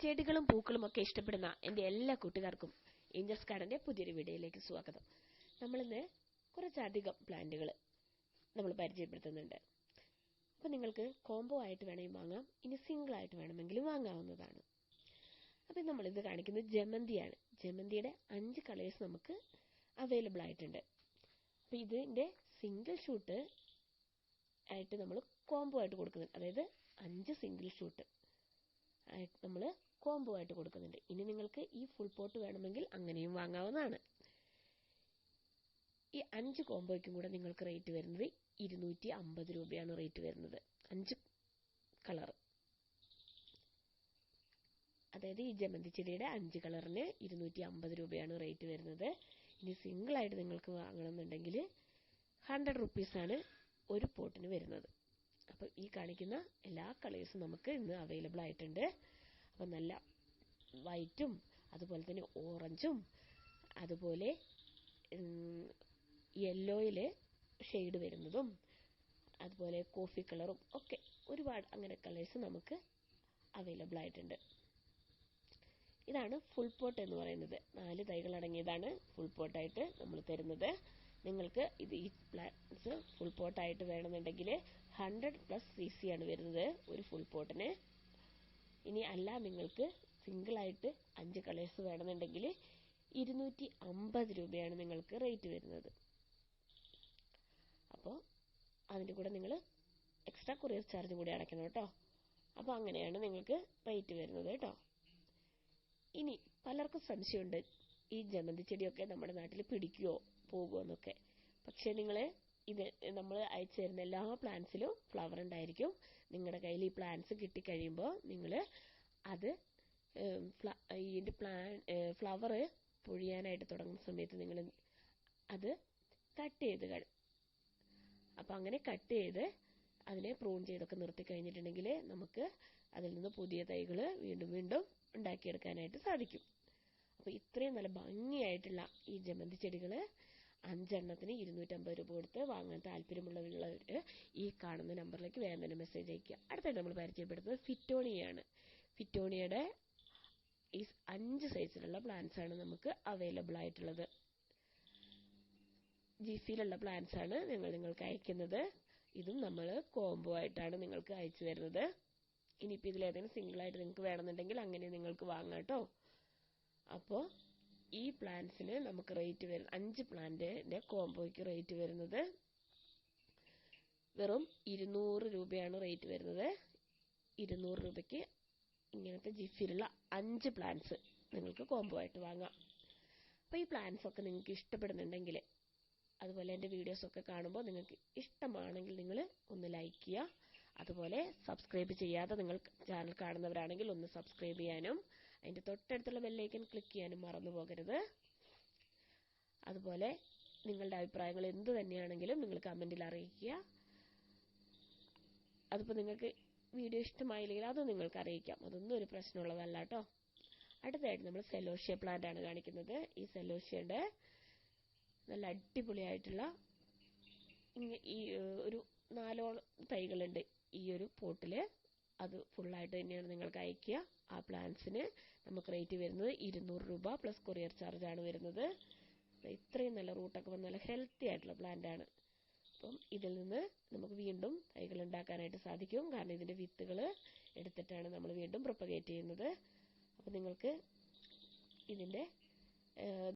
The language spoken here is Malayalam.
ചെടികളും പൂക്കളും ഒക്കെ ഇഷ്ടപ്പെടുന്ന എന്റെ എല്ലാ കൂട്ടുകാർക്കും ഏഞ്ചൽസ് ഗാർഡന്റെ പുതിയൊരു വീഡിയോയിലേക്ക് സ്വാഗതം. നമ്മളിന്ന് കുറച്ചധികം പ്ലാന്റുകൾ നമ്മൾ പരിചയപ്പെടുത്തുന്നുണ്ട്. അപ്പോൾ നിങ്ങൾക്ക് കോംബോ ആയിട്ട് വേണമെങ്കിൽ വാങ്ങാം ഇനി സിംഗിൾ ആയിട്ട് വേണമെങ്കിലും വാങ്ങാവുന്നതാണ്. അപ്പോൾ നമ്മളിത് കാണിക്കുന്നത് ജമന്തിയാണ്. ജമന്തിയുടെ അഞ്ച് കളേഴ്സ് നമുക്ക് അവൈലബിൾ ആയിട്ടുണ്ട്. അപ്പോൾ ഇതിന്റെ സിംഗിൾ ഷൂട്ട് ആയിട്ട് നമ്മൾ കോംബോ ആയിട്ട് കൊടുക്കുന്നുണ്ട്. അതായത് അഞ്ച് സിംഗിൾ ഷൂട്ട് നമ്മൾ കോംബോ ആയിട്ട് കൊടുക്കുന്നുണ്ട്. ഇനി നിങ്ങൾക്ക് ഈ ഫുൾ പോട്ട് വേണമെങ്കിൽ അങ്ങനെയും വാങ്ങാവുന്നതാണ്. ഈ അഞ്ച് കോംബോയ്ക്കും കൂടെ നിങ്ങൾക്ക് റേറ്റ് വരുന്നത് ഇരുന്നൂറ്റി അമ്പത് രൂപയാണ് റേറ്റ് വരുന്നത്. അഞ്ച് കളർ അതായത് ഈ ജമന്തി ചെടിയുടെ അഞ്ച് കളറിന് ഇരുന്നൂറ്റി അമ്പത് രൂപയാണ് റേറ്റ് വരുന്നത്. ഇനി സിംഗിൾ ആയിട്ട് നിങ്ങൾക്ക് വാങ്ങണമെന്നുണ്ടെങ്കിൽ ഹൺഡ്രഡ് റുപ്പീസാണ് ഒരു പോട്ടിന് വരുന്നത്. അപ്പോൾ ഈ കാണിക്കുന്ന എല്ലാ കളേഴ്സും നമുക്ക് ഇന്ന് അവൈലബിൾ ആയിട്ടുണ്ട്. അപ്പോൾ നല്ല വൈറ്റും അതുപോലെ തന്നെ ഓറഞ്ചും അതുപോലെ യെല്ലോയിൽ ഷെയ്ഡ് വരുന്നതും അതുപോലെ കോഫി കളറും ഒക്കെ ഒരുപാട് അങ്ങനെ കളേഴ്സ് നമുക്ക് അവൈലബിൾ ആയിട്ടുണ്ട്. ഇതാണ് ഫുൾ പോട്ട് എന്ന് പറയുന്നത്. നാല് തൈകൾ അടങ്ങിയതാണ് ഫുൾ പോട്ടായിട്ട് നമ്മൾ തരുന്നത്. നിങ്ങൾക്ക് ഇത് ഈ പ്ലാന്റ്സ് ഫുൾ പോട്ടായിട്ട് വേണമെന്നുണ്ടെങ്കിൽ ഹൺഡ്രഡ് പ്ലസ് സി സി ആണ് വരുന്നത് ഒരു ഫുൾ പോട്ടിന് ഇനി അല്ല നിങ്ങൾക്ക് സിംഗിളായിട്ട് അഞ്ച് കളേഴ്സ് വേണമെന്നുണ്ടെങ്കിൽ ഇരുന്നൂറ്റി അമ്പത് രൂപയാണ് നിങ്ങൾക്ക് റേറ്റ് വരുന്നത്. അപ്പോൾ അതിന്റെ കൂടെ നിങ്ങൾ എക്സ്ട്രാ കൊറിയർ ചാർജ് കൂടി അടയ്ക്കണം കേട്ടോ. അപ്പോൾ അങ്ങനെയാണ് നിങ്ങൾക്ക് റേറ്റ് വരുന്നത് കേട്ടോ. ഇനി പലർക്കും സംശയമുണ്ട് ഈ ജമന്തി ചെടിയൊക്കെ നമ്മുടെ നാട്ടിൽ പിടിക്കുമോ പോകുമോ എന്നൊക്കെ. പക്ഷേ നിങ്ങൾ ഇത് നമ്മൾ അയച്ചു തരുന്ന എല്ലാ പ്ലാന്റ്സിലും ഫ്ലവർ ഉണ്ടായിരിക്കും. നിങ്ങളുടെ കയ്യിൽ ഈ പ്ലാന്റ്സ് കിട്ടിക്കഴിയുമ്പോൾ നിങ്ങൾ അത് ഇതിന്റെ പ്ലാൻ ഫ്ലവർ പൊഴിയാനായിട്ട് തുടങ്ങുന്ന സമയത്ത് നിങ്ങൾ അത് കട്ട് ചെയ്ത് അപ്പം അങ്ങനെ കട്ട് ചെയ്ത് അതിനെ പ്രൂൺ ചെയ്തൊക്കെ നിർത്തി കഴിഞ്ഞിട്ടുണ്ടെങ്കിൽ നമുക്ക് അതിൽ നിന്ന് പുതിയ തൈകൾ വീണ്ടും വീണ്ടും ഉണ്ടാക്കിയെടുക്കാനായിട്ട് സാധിക്കും. അപ്പോൾ ഇത്രയും നല്ല ഭംഗിയായിട്ടുള്ള ഈ ജമന്തി ചെടികൾ അഞ്ചെണ്ണത്തിന് ഇരുന്നൂറ്റമ്പത് രൂപ കൊടുത്ത് വാങ്ങാൻ താല്പര്യമുള്ളവരുള്ളവർ ഈ കാണുന്ന നമ്പറിലേക്ക് വേഗം തന്നെ മെസ്സേജ് അയക്കുക അടുത്തായിട്ട് നമ്മൾ പരിചയപ്പെടുത്തുന്നത് ഫിറ്റോണിയാണ് ഫിറ്റോണിയയുടെ ഈ അഞ്ച് സൈസിലുള്ള പ്ലാന്റ്സ് ആണ് നമുക്ക് അവൈലബിൾ ആയിട്ടുള്ളത്. ജിസിയിലുള്ള പ്ലാന്റ്സ് ആണ് ഞങ്ങൾ നിങ്ങൾക്ക് അയക്കുന്നത്. ഇതും നമ്മൾ കോംബോ ആയിട്ടാണ് നിങ്ങൾക്ക് അയച്ചു തരുന്നത്. ഇനിയിപ്പോൾ ഇതിലേതെങ്കിലും സിംഗിൾ ആയിട്ട് നിങ്ങൾക്ക് വേണമെന്നുണ്ടെങ്കിൽ അങ്ങനെ നിങ്ങൾക്ക് വാങ്ങാം കേട്ടോ. അപ്പോൾ ഈ പ്ലാന്റ്സിന് നമുക്ക് റേറ്റ് വരുന്നത് അഞ്ച് പ്ലാന്റിന്റെ കോംബോയ്ക്ക് റേറ്റ് വരുന്നത് വെറും ഇരുന്നൂറ് രൂപയാണ് റേറ്റ് വരുന്നത്. ഇരുന്നൂറ് രൂപയ്ക്ക് ഇങ്ങനത്തെ ജിഫിലുള്ള അഞ്ച് പ്ലാന്റ്സ് നിങ്ങൾക്ക് കോംബോ ആയിട്ട് വാങ്ങാം. അപ്പോൾ ഈ പ്ലാന്റ്സ് ഒക്കെ നിങ്ങൾക്ക് ഇഷ്ടപ്പെടുന്നുണ്ടെങ്കിൽ അതുപോലെ എന്റെ വീഡിയോസൊക്കെ കാണുമ്പോൾ നിങ്ങൾക്ക് ഇഷ്ടമാണെങ്കിൽ നിങ്ങൾ ഒന്ന് ലൈക്ക് ചെയ്യുക. അതുപോലെ സബ്സ്ക്രൈബ് ചെയ്യാതെ നിങ്ങൾ ചാനൽ കാണുന്നവരാണെങ്കിൽ ഒന്ന് സബ്സ്ക്രൈബ് ചെയ്യാനും അതിന്റെ തൊട്ടടുത്തുള്ള ബെല്ലൈക്കൻ ക്ലിക്ക് ചെയ്യാനും മറന്നു പോകരുത്. അതുപോലെ നിങ്ങളുടെ അഭിപ്രായങ്ങൾ എന്ത് തന്നെയാണെങ്കിലും നിങ്ങൾ കമന്റിൽ അറിയിക്കുക. അതിപ്പോൾ നിങ്ങൾക്ക് വീഡിയോ ഇഷ്ടമായില്ലെങ്കിൽ അതും നിങ്ങൾക്ക് അറിയിക്കാം. അതൊന്നും ഒരു പ്രശ്നമുള്ളതല്ല കേട്ടോ അടുത്തതായിട്ട് നമ്മൾ സെലോഷ്യ പ്ലാന്റ് ആണ് കാണിക്കുന്നത്. ഈ സെലോഷ്യയുടെ നല്ല അടിപൊളിയായിട്ടുള്ള ഈ ഒരു നാലോളം തൈകളുണ്ട് ഈ ഒരു പോട്ടിൽ അത് ഫുള്ളായിട്ട് തന്നെയാണ് നിങ്ങൾക്ക് അയക്കുക ആ പ്ലാൻസിന് നമുക്ക് റേറ്റ് വരുന്നത് ഇരുന്നൂറ് രൂപ പ്ലസ് കൊറിയർ ചാർജ് ആണ് വരുന്നത്. ഇത്രയും നല്ല റൂട്ടൊക്കെ വന്ന് നല്ല ഹെൽത്തി ആയിട്ടുള്ള പ്ലാന്റ് ആണ്. അപ്പം ഇതിൽ നിന്ന് നമുക്ക് വീണ്ടും തൈകൾ ഉണ്ടാക്കാനായിട്ട് സാധിക്കും. കാരണം ഇതിന്റെ വിത്തുകൾ എടുത്തിട്ടാണ് നമ്മൾ വീണ്ടും പ്രൊപ്പഗേറ്റ് ചെയ്യുന്നത്. അപ്പം നിങ്ങൾക്ക് ഇതിന്റെ